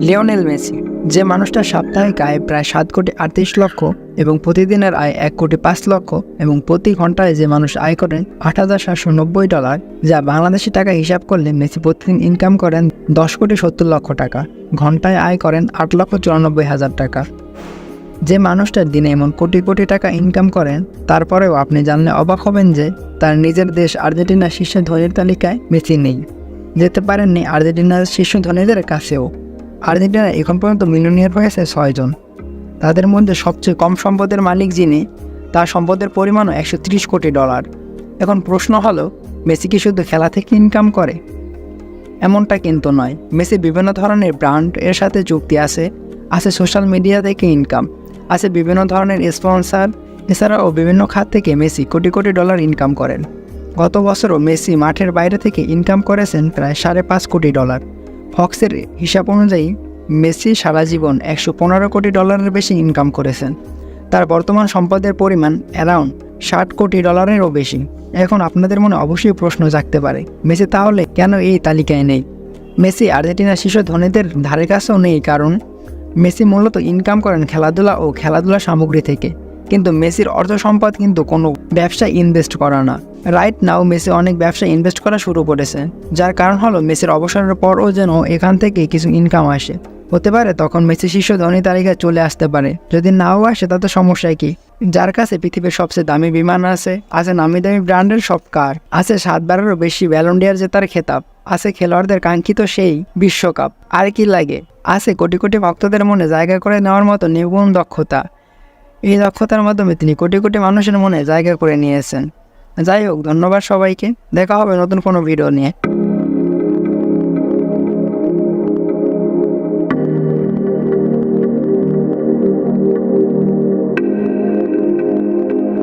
Lionel Messi, যে মানুষটা সাপ্তাহিক আয় প্রায় সাত কোটি আটত্রিশ লক্ষ এবং প্রতিদিনের আয় এক কোটি পাঁচ লক্ষ এবং প্রতি ঘন্টায় যে মানুষ আয় করেন আট হাজার সাতশো নব্বই ডলার, যা বাংলাদেশি টাকা হিসাব করলে মেসি প্রতিদিন ইনকাম করেন দশ কোটি সত্তর লক্ষ টাকা, ঘন্টায় আয় করেন আট লক্ষ চুরানব্বই হাজার টাকা। যে মানুষটার দিনে এমন কোটি কোটি টাকা ইনকাম করেন, তারপরেও আপনি জানলে অবাক হবেন যে তার নিজের দেশ আর্জেন্টিনার শীর্ষ ধনীর তালিকায় মেসি নেই। যেতে পারেননি আর্জেন্টিনার শীর্ষ ধনীদের কাছেও। আর্জেন্টিনা এখন পর্যন্ত মিলিয়নিয়ার হয়েছে ছয়জন। তাদের মধ্যে সবচেয়ে কম সম্পদের মালিক যিনি, তার সম্পদের পরিমাণও একশো ত্রিশ কোটি ডলার। এখন প্রশ্ন হলো, মেসি কি শুধু খেলা থেকে ইনকাম করে? এমনটা কিন্তু নয়। মেসি বিভিন্ন ধরনের ব্র্যান্ড এর সাথে যুক্তি আছে আছে সোশ্যাল মিডিয়া থেকে ইনকাম আছে বিভিন্ন ধরনের স্পন্সার এছাড়াও বিভিন্ন খাত থেকে Messi crore crore dollar income করেন। গত বছরও মেসি মাঠের বাইরে থেকে ইনকাম করেছেন প্রায় সাড়ে পাঁচ কোটি ডলার। ফক্সের হিসাব অনুযায়ী, মেসি সারা জীবন একশো পনেরো কোটি ডলারের বেশি ইনকাম করেছেন। তার বর্তমান সম্পদের পরিমাণ অ্যারাউন্ড ষাট কোটি ডলারেরও বেশি। এখন আপনাদের মনে অবশ্যই প্রশ্ন জাগতে পারে, মেসি তাহলে কেন এই তালিকায় নেই? মেসি আর্জেন্টিনার শীর্ষ ধনীদের ধারে কাছেও নেই, কারণ মেসি মূলত ইনকাম করেন খেলাধুলা ও খেলাধুলা সামগ্রী থেকে। কিন্তু মেসির অর্থ সম্পদ কিন্তু কোনো ব্যবসায় ইনভেস্ট করা না। রাইট নাও মেসি অনেক ব্যবসায় ইনভেস্ট করা শুরু করেছে, যার কারণ হলো মেসির অবসরের পরও যেন এখান থেকে কিছু ইনকাম আসে। হতে পারে তখন মেসি শীর্ষ ধনী তালিকায় চলে আসতে পারে, যদি নাও আসে তাতে সমস্যায় কি? যার কাছে পৃথিবীর সবচেয়ে দামি বিমান আছে আছে নামি দামি ব্র্যান্ডের সব কার, আছে সাতবারেরও বেশি ব্যালন্ডিয়ার জেতার খেতাব, আছে খেলোয়াড়দের কাঙ্ক্ষিত সেই বিশ্বকাপ, আর কি লাগে? আছে কোটি কোটি ভক্তদের মনে জায়গা করে নেওয়ার মতো নিপুণ দক্ষতা এই দক্ষতার মাধ্যমে তিনি কোটি কোটি মানুষের মনে জায়গা করে নিয়েছেন। যাই হোক, ধন্যবাদ সবাইকে। দেখা হবে নতুন কোনো ভিডিও নিয়ে।